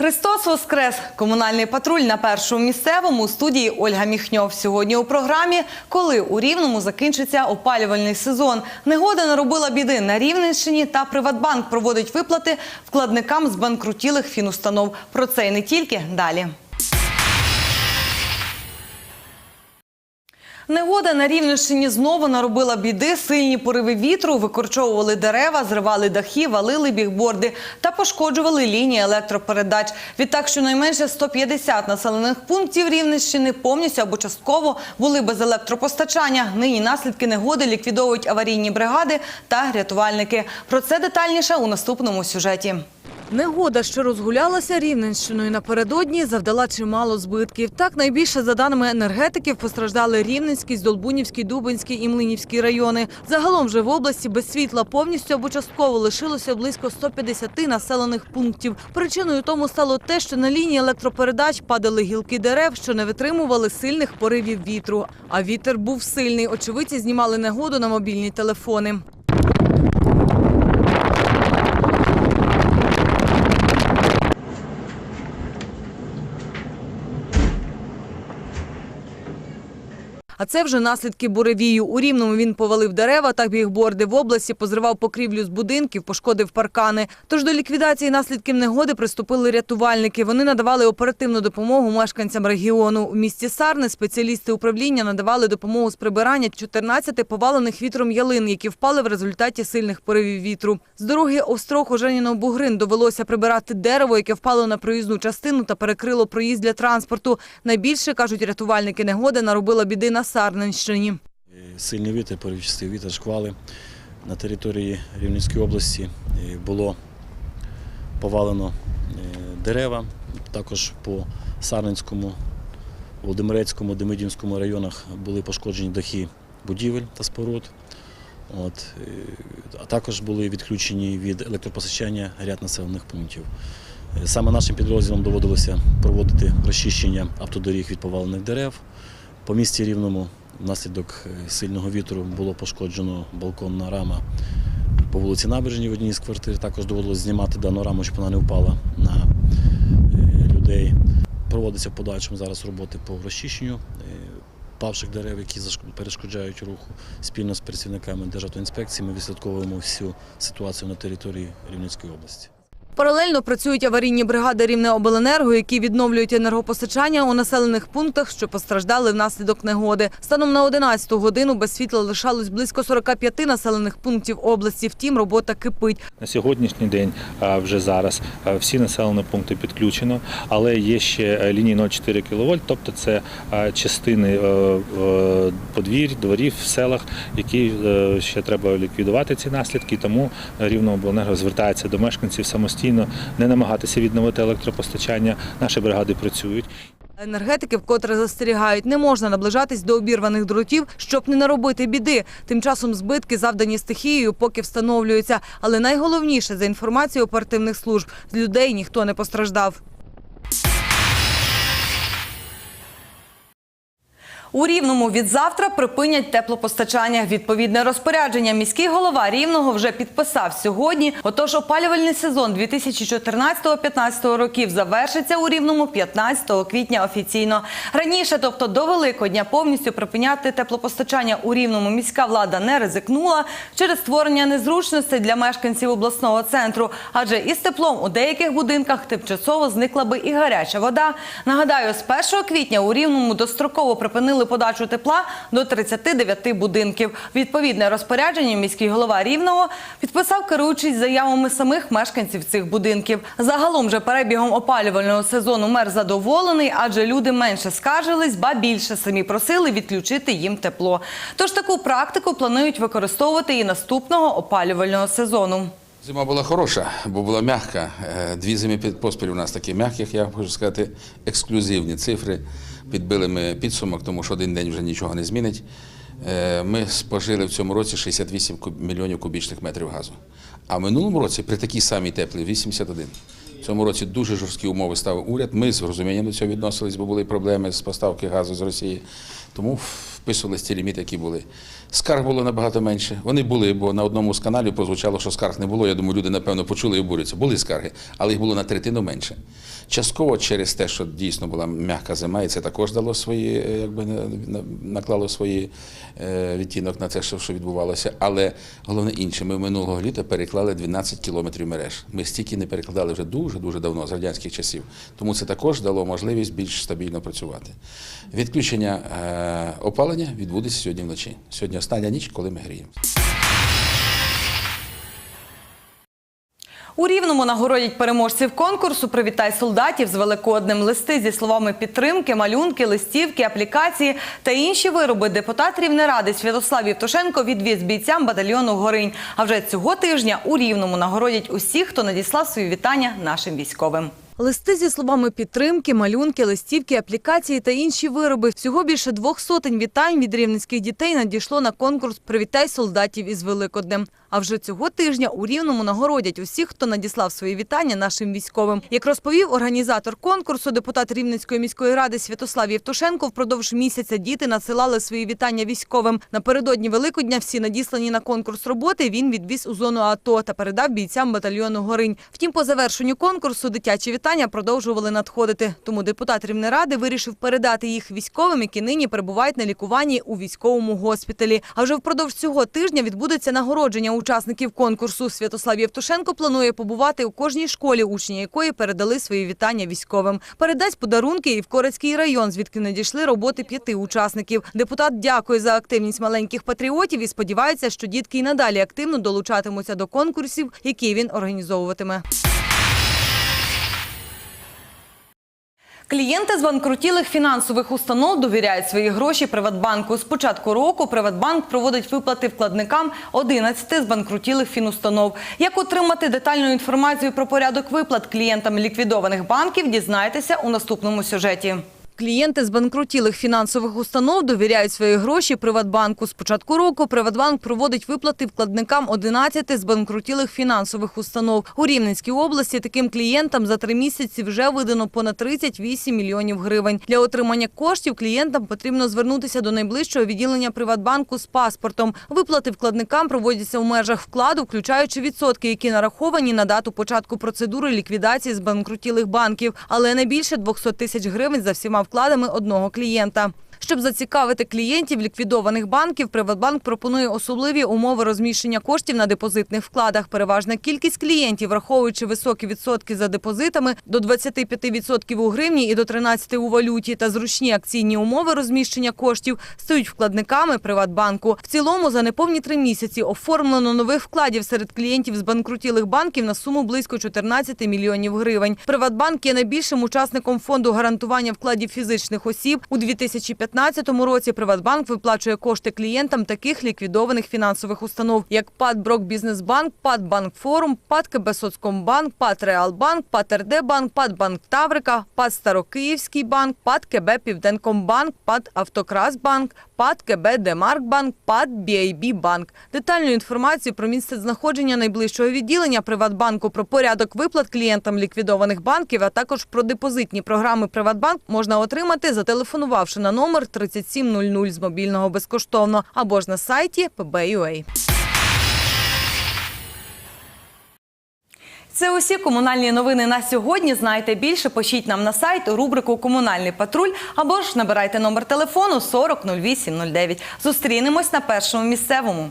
Христос Воскрес! Комунальний патруль на першому місцевому у студії Ольга Міхньов. Сьогодні у програмі Коли у Рівному закінчиться опалювальний сезон. Негода наробила біди на Рівненщині та Приватбанк проводить виплати вкладникам з банкрутілих фінустанов. Про це і не тільки далі. Негода на Рівненщині знову наробила біди. Сильні пориви вітру викорчовували дерева, зривали дахи, валили бігборди та пошкоджували лінії електропередач. Відтак, щонайменше 150 населених пунктів Рівненщини повністю або частково були без електропостачання. Нині наслідки негоди ліквідовують аварійні бригади та рятувальники. Про це детальніше у наступному сюжеті. Негода, що розгулялася Рівненщиною напередодні, завдала чимало збитків. Так, найбільше, за даними енергетиків, постраждали Рівненський, Здолбунівський, Дубинський і Млинівський райони. Загалом же в області без світла повністю або частково лишилося близько 150 населених пунктів. Причиною тому стало те, що на лінії електропередач падали гілки дерев, що не витримували сильних поривів вітру. А вітер був сильний. Очевидці знімали негоду на мобільні телефони. А це вже наслідки буревію. У Рівному він повалив дерева та бігборди. В області позривав покрівлю з будинків, пошкодив паркани. Тож до ліквідації наслідків негоди приступили рятувальники. Вони надавали оперативну допомогу мешканцям регіону. У місті Сарни спеціалісти управління надавали допомогу з прибирання 14 повалених вітром ялин, які впали в результаті сильних поривів вітру. З дороги Острог Оженіно Бугрин довелося прибирати дерево, яке впало на проїзну частину та перекрило проїзд для транспорту. Найбільше кажуть рятувальники негоди наробила біди на Сарненщині. Сильний вітер, поривчастий вітер, шквали. На території Рівненської області е, було повалено е, дерева. Також по Сарненському, Володимирецькому, Демидівському районах були пошкоджені дахи будівель та споруд. От, е, а також були відключені від електропостачання ряд населених пунктів. Е, Саме нашим підрозділам доводилося проводити розчищення автодоріг від повалених дерев. По місті Рівному внаслідок е, сильного вітру було пошкоджено балконна рама по вулиці Набережній в одній з квартир. Також доводилось знімати дану раму, щоб вона не впала на е, людей. Проводиться в подальшому зараз роботи по розчищенню е, павших дерев, які перешкоджають руху. Спільно з працівниками Державтоінспекції ми відслідковуємо всю ситуацію на території Рівненської області. Паралельно працюють аварійні бригади Рівнеобленерго, які відновлюють енергопостачання у населених пунктах, що постраждали внаслідок негоди. Станом на 11 годину без світла лишалось близько 45 населених пунктів області. Втім, робота кипить. На сьогоднішній день вже зараз всі населені пункти підключено, але є ще е, лінії 0,4 кВт, тобто це частини е, е, подвір'я, дворів в селах, які ще треба ліквідувати ці наслідки. Тому Рівнеобленерго звертається до мешканців самостійно не намагатися відновити електропостачання. Наші бригади працюють. Енергетики вкотре застерігають, не можна наближатись до обірваних дротів, щоб не наробити біди. Тим часом збитки, завдані стихією, поки встановлюються. Але найголовніше, за інформацією оперативних служб, з людей ніхто не постраждав. У Рівному від завтра припинять теплопостачання. Відповідне розпорядження міський голова Рівного вже підписав сьогодні. Отож, опалювальний сезон 2014-2015 років завершиться у Рівному 15 квітня офіційно. Раніше, тобто до Великодня, повністю припиняти теплопостачання у Рівному міська влада не ризикнула через створення незручностей для мешканців обласного центру. Адже із теплом у деяких будинках тимчасово зникла би і гаряча вода. Нагадаю, з 1 квітня у Рівному достроково припинили подачу тепла до 39 будинків. Відповідне розпорядження міський голова Рівного підписав керуючись заявами самих мешканців цих будинків. Загалом же перебігом опалювального сезону мер задоволений, адже люди менше скаржились, ба більше самі просили відключити їм тепло. Тож таку практику планують використовувати і наступного опалювального сезону. Зима була хороша, бо була м'яка. Е, Дві зими поспіль у нас такі м'яких, я хочу сказати, ексклюзивні цифри. Підбили ми підсумок, тому що один день вже нічого не змінить. Е, Ми спожили в цьому році 68 мільйонів кубічних метрів газу. А в минулому році при такій самій теплій 81. Цьому році дуже жорсткі умови ставив уряд. Ми з розумінням до цього відносились, бо були проблеми з поставки газу з Росії. Тому вписувалися ті ліміти, які були. Скарг було набагато менше. Вони були, бо на одному з каналів прозвучало, що скарг не було. Я думаю, люди напевно почули і обурюються. Були скарги, але їх було на третину менше. Частково через те, що дійсно була м'яка зима, і це також дало свої, е, якби на- на- наклало свої е, відтінок на те, що відбувалося. Але головне інше, ми минулого літа переклали 12 кілометрів мереж. Ми стільки не перекладали вже дуже дуже давно з радянських часів. Тому це також дало можливість більш стабільно працювати. Відключення е, опалення відбудеться сьогодні вночі. Сьогодні остання ніч, коли ми гріємо. У Рівному нагородять переможців конкурсу Привітай солдатів з великодним листи зі словами підтримки, малюнки, листівки, аплікації та інші вироби. Депутат Рівнеради Святослав Євтушенко відвіз бійцям батальйону Горинь. А вже цього тижня у Рівному нагородять усіх, хто надіслав свої вітання нашим військовим. Листи зі словами підтримки, малюнки, листівки, аплікації та інші вироби. Всього більше двох сотень вітань від рівненських дітей надійшло на конкурс Привітай солдатів із Великоднем. А вже цього тижня у Рівному нагородять усіх, хто надіслав свої вітання нашим військовим. Як розповів організатор конкурсу, депутат Рівненської міської ради Святослав Євтушенко, впродовж місяця діти надсилали свої вітання військовим. Напередодні Великодня всі надіслані на конкурс роботи він відвіз у зону АТО та передав бійцям батальйону Горинь. Втім, по завершенню конкурсу дитячі вітання продовжували надходити. Тому депутат Рівнеради вирішив передати їх військовим, які нині перебувають на лікуванні у військовому госпіталі. А вже впродовж цього тижня відбудеться нагородження учасників конкурсу. Святослав Євтушенко планує побувати у кожній школі, учні якої передали свої вітання військовим. Передасть подарунки і в Корецький район, звідки надійшли роботи п'яти учасників. Депутат дякує за активність маленьких патріотів і сподівається, що дітки й надалі активно долучатимуться до конкурсів, які він організовуватиме. Клієнти з банкрутілих фінансових установ довіряють свої гроші Приватбанку. З початку року Приватбанк проводить виплати вкладникам 11 з банкрутілих фінустанов. Як отримати детальну інформацію про порядок виплат клієнтам ліквідованих банків, дізнайтеся у наступному сюжеті. Клієнти з банкрутілих фінансових установ довіряють свої гроші Приватбанку. З початку року Приватбанк проводить виплати вкладникам 11 з банкрутілих фінансових установ. У Рівненській області таким клієнтам за три місяці вже видано понад 38 мільйонів гривень. Для отримання коштів клієнтам потрібно звернутися до найближчого відділення Приватбанку з паспортом. Виплати вкладникам проводяться у межах вкладу, включаючи відсотки, які нараховані на дату початку процедури ліквідації збанкрутілих банків, але не більше 200 тисяч гривень за всіма вкладами одного клієнта. Щоб зацікавити клієнтів ліквідованих банків, Приватбанк пропонує особливі умови розміщення коштів на депозитних вкладах. Переважна кількість клієнтів, враховуючи високі відсотки за депозитами до 25% у гривні і до 13% у валюті та зручні акційні умови розміщення коштів, стають вкладниками Приватбанку. В цілому за неповні три місяці оформлено нових вкладів серед клієнтів з банкрутілих банків на суму близько 14 мільйонів гривень. Приватбанк є найбільшим учасником фонду гарантування вкладів фізичних осіб у 2015 2015 році Приватбанк виплачує кошти клієнтам таких ліквідованих фінансових установ, як ПАД Брок Бізнесбанк, ПАД Банк Форум, ПАД КБ Соцкомбанк, ПАД Реалбанк, ПАД РД Банк, ПАД Банк Таврика, ПАД Старокиївський банк, ПАД КБ Південкомбанк, ПАД Автокрасбанк, ПАД КБ Демаркбанк, ПАД BIB Банк. Детальну інформацію про місце знаходження найближчого відділення Приватбанку, про порядок виплат клієнтам ліквідованих банків, а також про депозитні програми Приватбанк можна отримати, зателефонувавши на номер 3700 з мобільного безкоштовно або ж на сайті pb.ua. Це усі комунальні новини на сьогодні. Знайте більше, пишіть нам на сайт рубрику Комунальний патруль або ж набирайте номер телефону 40 08 09. Зустрінемось на першому місцевому.